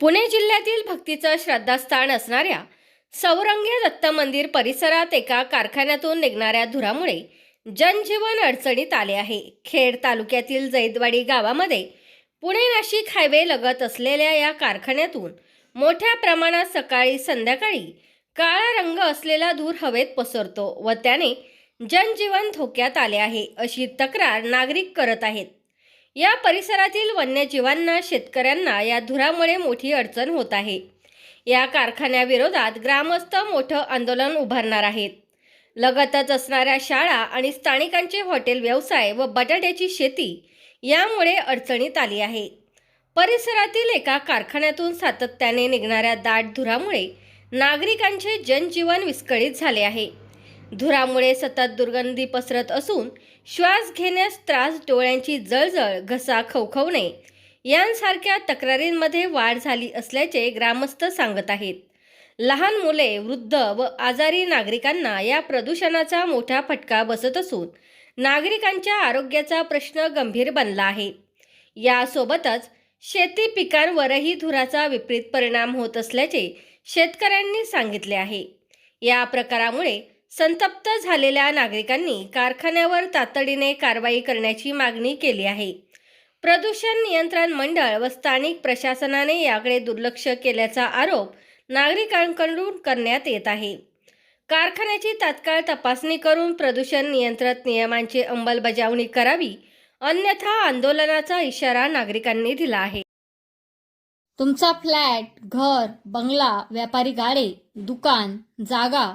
पुणे जिल्ह्यातील भक्तीचं श्रद्धास्थान असणाऱ्या सौरंग्य दत्त मंदिर परिसरात एका कारखान्यातून निघणाऱ्या धुरामुळे जनजीवन अडचणीत आले आहे. खेड तालुक्यातील जैदवाडी गावामध्ये पुणे नाशिक हायवे लगत असलेल्या या कारखान्यातून मोठ्या प्रमाणात सकाळी संध्याकाळी काळा रंग असलेला धूर हवेत पसरतो व त्याने जनजीवन धोक्यात आले आहे अशी तक्रार नागरिक करत आहेत. या परिसरातील वन्यजीवांना शेतकऱ्यांना या धुरामुळे मोठी अडचण होत आहे. या कारखान्याविरोधात ग्रामस्थ मोठं आंदोलन उभारणार आहेत. लगतच असणाऱ्या शाळा आणि स्थानिकांचे हॉटेल व्यवसाय व बटाट्याची शेती यामुळे अडचणीत आली आहे. परिसरातील एका कारखान्यातून सातत्याने निघणाऱ्या दाट धुरामुळे नागरिकांचे जनजीवन विस्कळीत झाले आहे. धुरामुळे सतत दुर्गंधी पसरत असून श्वास घेण्यास त्रास डोळ्यांची जळजळ घसा खवखवणे यांसारख्या तक्रारींमध्ये वाढ झाली असल्याचे ग्रामस्थ सांगत आहेत. लहान मुले वृद्ध व आजारी नागरिकांना या प्रदूषणाचा मोठा फटका बसत असून नागरिकांच्या आरोग्याचा प्रश्न गंभीर बनला आहे. यासोबतच शेती पिकांवरही धुराचा विपरीत परिणाम होत असल्याचे शेतकऱ्यांनी सांगितले आहे. या प्रकारामुळे संतप्त झालेल्या नागरिकांनी कारखान्यावर तातडीने कारवाई करण्याची मागणी केली आहे. प्रदूषण नियंत्रण मंडळ व स्थानिक प्रशासनाने याकडे दुर्लक्ष केल्याचा आरोप नागरिकांकडून करण्यात येत आहे. कारखान्याची तात्काळ तपासणी करून प्रदूषण नियंत्रण नियमांची अंमलबजावणी करावी अन्यथा आंदोलनाचा इशारा नागरिकांनी दिला आहे. तुमचा फ्लॅट घर बंगला व्यापारी गाडे दुकान जागा